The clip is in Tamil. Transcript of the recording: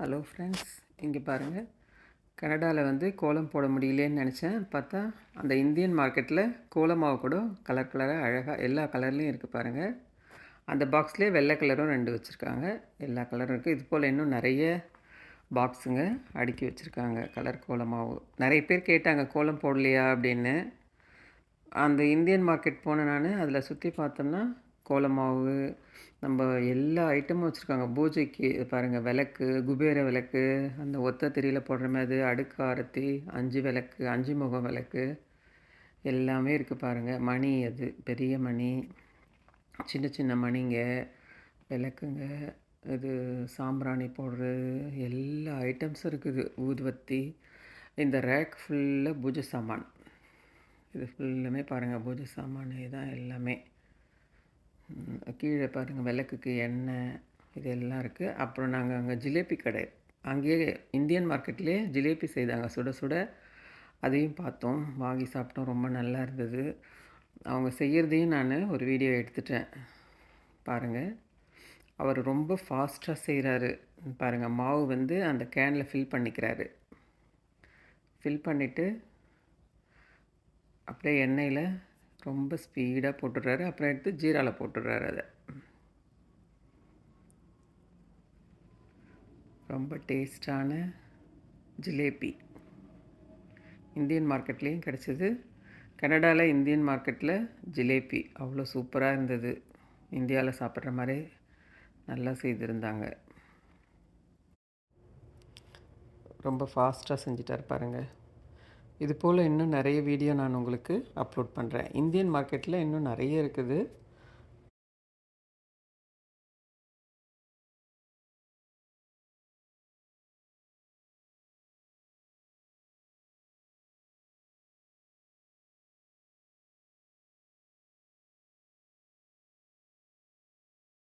ஹலோ ஃப்ரெண்ட்ஸ் இங்கே பாருங்கள் கனடாவில் வந்து கோலம் போட முடியலேன்னு நினச்சேன். பார்த்தா அந்த இந்தியன் மார்க்கெட்டில் கோலமாவு கூட கலர் கலராக அழகாக எல்லா கலர்லேயும் இருக்குது பாருங்கள் அந்த பாக்ஸ்லேயே வெள்ளை கலரும் ரெண்டு வச்சுருக்காங்க. எல்லா கலரும் இருக்குது இது போல் இன்னும் நிறைய பாக்ஸுங்க அடுக்கி வச்சுருக்காங்க. கலர் கோலமாவு. நிறைய பேர் கேட்டாங்க கோலம் போடலையா? அப்படின்னு. அந்த இந்தியன் மார்க்கெட் போனேன் நான் அதில் சுற்றி பார்த்தோம்னா கோலமாவு நம்ம எல்லா ஐட்டமும் வச்சுருக்காங்க. பூஜைக்கு பாருங்கள் விளக்கு குபேர விளக்கு அந்த ஒத்த திரியில் போடுற மாதிரி அடுக்கு ஆரத்தி அஞ்சு விளக்கு அஞ்சு முகம் விளக்கு எல்லாமே இருக்குது பாருங்கள் மணி அது பெரிய மணி சின்ன சின்ன மணிங்க விளக்குங்க இது சாம்பிராணி போடுறது எல்லா ஐட்டம்ஸும் இருக்குது. ஊதுவத்தி இந்த ரேக் ஃபுல்லாக பூஜை சாமான். இது ஃபுல்லுமே பாருங்கள் பூஜை சாமான் தான் எல்லாமே. கீழே பாருங்கள் விளக்குக்கு எண்ணெய் இது எல்லாம் இருக்குது அப்புறம் நாங்கள் அங்கே ஜிலேபி கடை அங்கேயே இந்தியன் மார்க்கெட்லேயே ஜிலேபி செய்தாங்க. சுட சுட அதையும் பார்த்தோம் வாங்கி சாப்பிட்டோம் ரொம்ப நல்லா இருந்தது. அவங்க செய்கிறதையும் நான் ஒரு வீடியோ எடுத்துட்டேன். பாருங்கள் அவர் ரொம்ப ஃபாஸ்ட்டாக செய்கிறாரு பாருங்கள் மாவு வந்து அந்த கேனில் ஃபில் பண்ணிக்கிறாரு. ஃபில் பண்ணிவிட்டு அப்படியே எண்ணெயில் ரொம்ப ஸ்பீடாக போட்டுடுறாரு. அப்புறம் எடுத்து ஜீராவில் போட்டுடுறாரு அதை. ரொம்ப டேஸ்டான ஜிலேபி. இந்தியன் மார்க்கெட்லேயும் கிடச்சிது. கனடாவில் இந்தியன் மார்க்கெட்டில் ஜிலேபி அவ்வளோ சூப்பராக இருந்தது. இந்தியாவில் சாப்பிட்ற மாதிரி நல்லா செய்திருந்தாங்க. ரொம்ப ஃபாஸ்ட்டாக செஞ்சிட்டார் பாருங்கள் இது போல் இன்னும் நிறைய வீடியோ நான் உங்களுக்கு அப்லோட் பண்ணுறேன் இந்தியன் மார்க்கெட்டில் இன்னும் நிறைய இருக்குது.